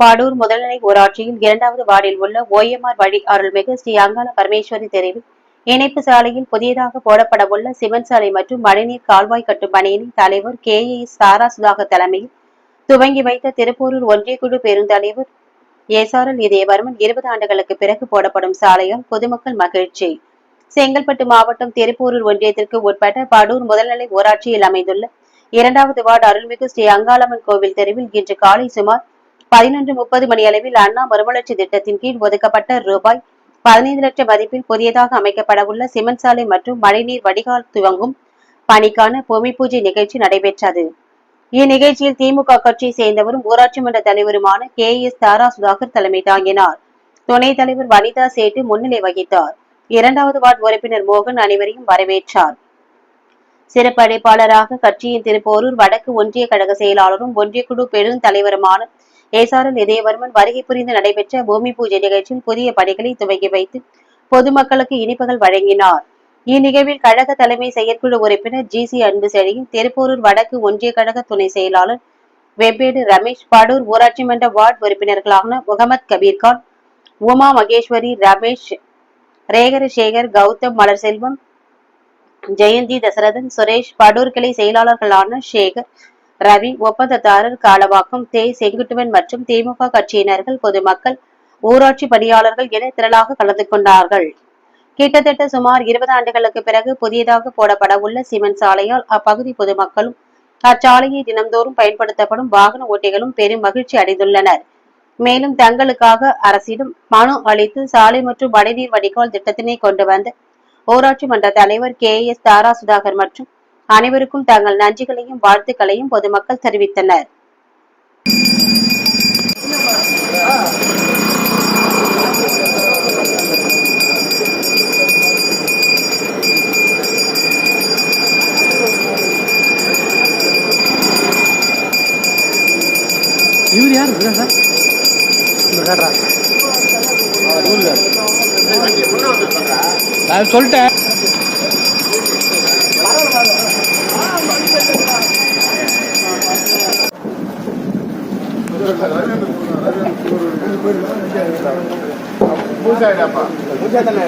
பாடூர் முதல்நிலை ஊராட்சியில் இரண்டாவது வார்டில் உள்ள ஓஎம்ஆர் வழி அருள்மிகு ஸ்ரீ அங்காள பரமேஸ்வரி தெருவில் இணைப்பு சாலையில் புதியதாக போடப்பட உள்ள சிமெண்ட் சாலை மற்றும் மழைநீர் கால்வாய் கட்டும் பணியின் தலைவர் கே ஏ சாரா சுதாகர் தலைமையில் துவங்கி வைத்த திருப்பூரூர் ஒன்றியக்குழு பெருந்தலைவர் ஏசாரல் இதயவர்மன் இருபது ஆண்டுகளுக்கு பிறகு போடப்படும் சாலையால் பொதுமக்கள் மகிழ்ச்சி. செங்கல்பட்டு மாவட்டம் திருப்பூரூர் ஒன்றியத்திற்கு உட்பட்ட படூர் முதல்நிலை ஊராட்சியில் அமைந்துள்ள இரண்டாவது வார்டு அருள்மிகு ஸ்ரீ அங்காளம்மன் கோவில் தெருவில் இன்று காலை சுமார் பதினொன்று முப்பது மணி அளவில் அண்ணா மறுமலர்ச்சி திட்டத்தின் கீழ் ஒதுக்கப்பட்ட ரூபாய் பதினைந்து லட்சம் மதிப்பில் புதியதாக அமைக்கப்பட உள்ள சிமெண்ட் சாலை மற்றும் மழைநீர் வடிகால் துவங்கும் பணிக்கான பூமி பூஜை நிகழ்ச்சி நடைபெற்றது. இந்நிகழ்ச்சியில் திமுக கட்சியை சேர்ந்தவரும் ஊராட்சி மன்ற தலைவருமான கே எஸ் தாரா சுதாகர் தலைமை தாங்கினார். துணைத் தலைவர் வனிதா சேட்டு முன்னிலை வகித்தார். இரண்டாவது வார்டு உறுப்பினர் மோகன் அனைவரையும் வரவேற்றார். சிறப்பு அழைப்பாளராக கட்சியின் திருப்போரூர் வடக்கு ஒன்றிய கழக செயலாளரும் ஒன்றிய ஒன்றியக்குழு பெருந்தலைவருமான ஏசாரல் இதயவர்மன் வருகை புரிந்து நடைபெற்ற பூமி பூஜை நிகழ்ச்சியில் புதிய பணிகளை துவங்கி வைத்து பொதுமக்களுக்கு இனிப்புகள் வழங்கினார். இந்நிகழ்வில் கழக தலைமை செயற்குழு உறுப்பினர் ஜி சி அன்புசெழியின் திருப்போரூர் வடக்கு ஒன்றிய கழக துணை செயலாளர் வெப்பேடு ரமேஷ் படூர் ஊராட்சி மன்ற வார்டு உறுப்பினர்களான முகமது கபீர்கான் உமா மகேஸ்வரி ரமேஷ் ரேகர சேகர் கௌதம் மலர்செல்வம் ஜெயந்தி தசரதன் சுரேஷ் படூர் கிளை செயலாளர்களான சேகர் ரவி ஒப்பந்ததாரர் காலவாக்கம் தே செங்குட்டுவன் மற்றும் திமுக கட்சியினர்கள் பொதுமக்கள் ஊராட்சி பணியாளர்கள் என திரளாக கலந்து கொண்டார்கள். கிட்டத்தட்ட சுமார் இருபது ஆண்டுகளுக்கு பிறகு புதியதாக போடப்பட உள்ள சிமெண்ட் சாலையால் அப்பகுதி பொதுமக்களும் அச்சாலையை தினம்தோறும் பயன்படுத்தப்படும் வாகன ஓட்டிகளும் பெரும் மகிழ்ச்சி அடைந்துள்ளனர். மேலும் தங்களுக்காக அரசிடம் மனு அளித்து சாலை மற்றும் மழைநீர் வடிகால் திட்டத்தினை கொண்டு வந்த ஊராட்சி மன்ற தலைவர் கே எஸ் தாரா சுதாகர் மற்றும் அனைவருக்கும் தங்கள் நன்றிகளையும் வாழ்த்துக்களையும் பொதுமக்கள் தெரிவித்தனர். இவர் யார்? இருக்கா சார் நான் சொல்லிட்டேன். பூஜா பூஜா தானே